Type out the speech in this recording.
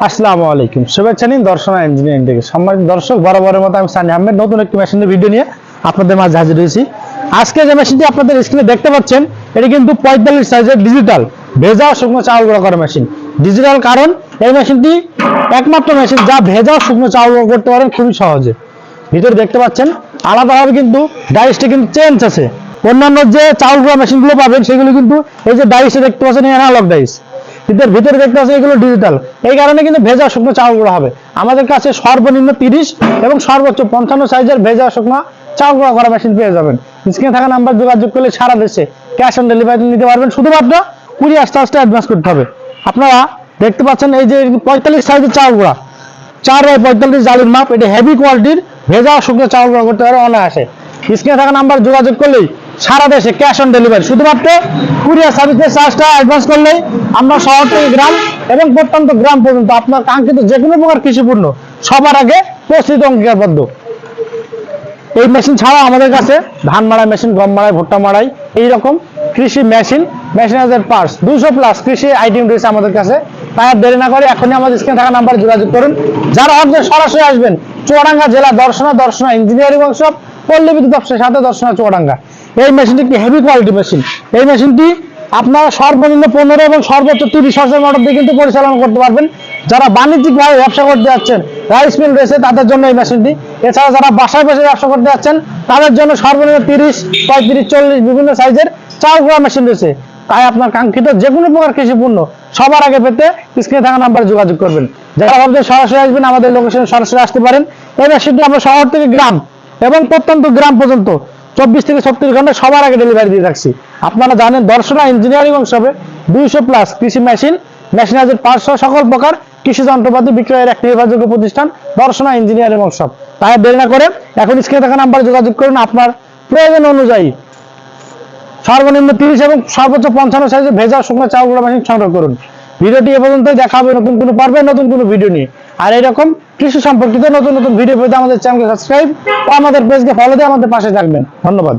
আসসালামু আলাইকুম। শুভেচ্ছা নিন দর্শনা ইঞ্জিনিয়ারিং থেকে। সম্মানিত দর্শক, বরাবরের মতো আমি সানি আহমেদ, নতুন একটি মেশিনের ভিডিও নিয়ে আপনাদের মাঝে হাজির হয়েছি। আজকে যে মেশিনটি আপনাদের স্ক্রিনে দেখতে পাচ্ছেন, এটি কিন্তু পঁয়তাল্লিশ সাইজের ডিজিটাল ভেজা শুকনো চাউল গুঁড়া করা মেশিন ডিজিটাল কারণ, এই মেশিনটি একমাত্র মেশিন যা ভেজা শুকনো চাউল গুঁড়া করতে পারেন খুবই সহজে। ভিতরে দেখতে পাচ্ছেন, আলাদাভাবে কিন্তু ডাইসটি কিন্তু চেঞ্জ আছে। অন্যান্য যে চাউল গুঁড়া মেশিনগুলো পাবেন, সেগুলো কিন্তু এই যে ডাইসে দেখতে পাচ্ছেন অ্যানালগ ডাইস কিন্তু ভিতরে দেখতে পাচ্ছেন এগুলো ডিজিটাল এই কারণে কিন্তু ভেজা শুকনো চাউল গুঁড়া হবে। আমাদের কাছে সর্বনিম্ন তিরিশ এবং সর্বোচ্চ পঞ্চান্ন সাইজের ভেজা শুকনো চাউল গুঁড়া করা মেশিন পেয়ে যাবেন। স্ক্রিনে থাকা নাম্বার যোগাযোগ করলে সারা দেশে ক্যাশ অন ডেলিভারি নিতে পারবেন। শুধুমাত্র কুড়ি আসতে আসতে অ্যাডভান্স করতে হবে। আপনারা দেখতে পাচ্ছেন এই যে পঁয়তাল্লিশ সাইজের চাউল গুঁড়া চার বাই পঁয়তাল্লিশ জালির মাপ, এটা হেভি কোয়ালিটির ভেজা শুকনো চাউল গুঁড়া করতে পারে অনায়াসে। স্ক্রিনে থাকা নাম্বার যোগাযোগ করলেই সারা দেশে ক্যাশ অন ডেলিভারি শুধুমাত্র কুরিয়ার সার্ভিসের চার্জটা অ্যাডভান্স করলেই আমরা শহর থেকে গ্রাম এবং প্রত্যন্ত গ্রাম পর্যন্ত আপনার কাঙ্ক্ষিত যে কোনো প্রকার কৃষিপূর্ণ সবার আগে প্রস্তুত অঙ্গীকারবদ্ধ। এই মেশিন ছাড়া আমাদের কাছে ধান মাড়াই মেশিন গম মাড়াই, ভুট্টা মাড়াই, এইরকম কৃষি মেশিন মেশিনাইজার পার্টস দুশো প্লাস কৃষি আইটেম রয়েছে আমাদের কাছে। তাই আর দেরি না করে এখনই আমাদের স্ক্রিনে থাকা নাম্বারে যোগাযোগ করুন। যারা হচ্ছে সরাসরি আসবেন, চুয়াডাঙ্গা জেলা দর্শনা দর্শনা ইঞ্জিনিয়ারিং ওয়ার্কশপ পল্লী বিদ্যুৎ অফিসের সাথে দর্শনা চুয়াডাঙ্গা। এই মেশিনটি একটি হেভি কোয়ালিটি মেশিন এই মেশিনটি আপনারা সর্বনিম্ন পনেরো এবং সর্বোচ্চ তিরিশ হাজার মোটর দিয়ে কিন্তু পরিচালনা করতে পারবেন। যারা বাণিজ্যিকভাবে ব্যবসা করতে যাচ্ছেন রাইস মিল রয়েছে, তাদের জন্য এই মেশিনটি। এছাড়া যারা বাসায় বসে ব্যবসা করতে যাচ্ছেন, তাদের জন্য সর্বনিম্ন তিরিশ, পঁয়ত্রিশ, চল্লিশ বিভিন্ন সাইজের চাল গুঁড়া মেশিন রয়েছে। তাই আপনার কাঙ্ক্ষিত যে কোনো প্রকার কৃষি পণ্য সবার আগে পেতে স্ক্রিনে থাকা নাম্বারে যোগাযোগ করবেন। যারা ভাবছেন সরাসরি আসবেন, আমাদের লোকেশনে সরাসরি আসতে পারেন। এই মেশিনটি আমরা শহর থেকে গ্রাম এবং প্রত্যন্ত গ্রাম পর্যন্ত চব্বিশ থেকে ছত্রিশ ঘণ্টা সবার আগে ডেলিভারি দিয়ে রাখছি। আপনারা জানেন দর্শনা ইঞ্জিনিয়ারিং অংশবে দুইশো প্লাস কৃষি মেশিন মেশিনাইজের পাঁচশো, সকল প্রকার কৃষি যন্ত্রপাতি বিক্রয়ের একটি নির্ভরযোগ্য প্রতিষ্ঠান, দর্শনা ইঞ্জিনিয়ারিং ওয়ার্কশপ তাই দেরি না করে এখন স্ক্রিনে থাকা নাম্বারে যোগাযোগ করুন। আপনার প্রয়োজন অনুযায়ী সর্বনিম্ন তিরিশ এবং সর্বোচ্চ পঞ্চান্ন সাইজে ভেজা শুকনো চাউল মেশিন সংগ্রহ করুন। ভিডিওটি এ পর্যন্তই। দেখা হবে নতুন কোনো পর্বে, নতুন কোনো ভিডিও নিয়ে। আর এরকম কৃষি সম্পর্কিত নতুন নতুন ভিডিও পেতে আমাদের চ্যানেলকে সাবস্ক্রাইব আমাদের পেজকে ফলো দিয়ে আমাদের পাশে থাকবেন। ধন্যবাদ।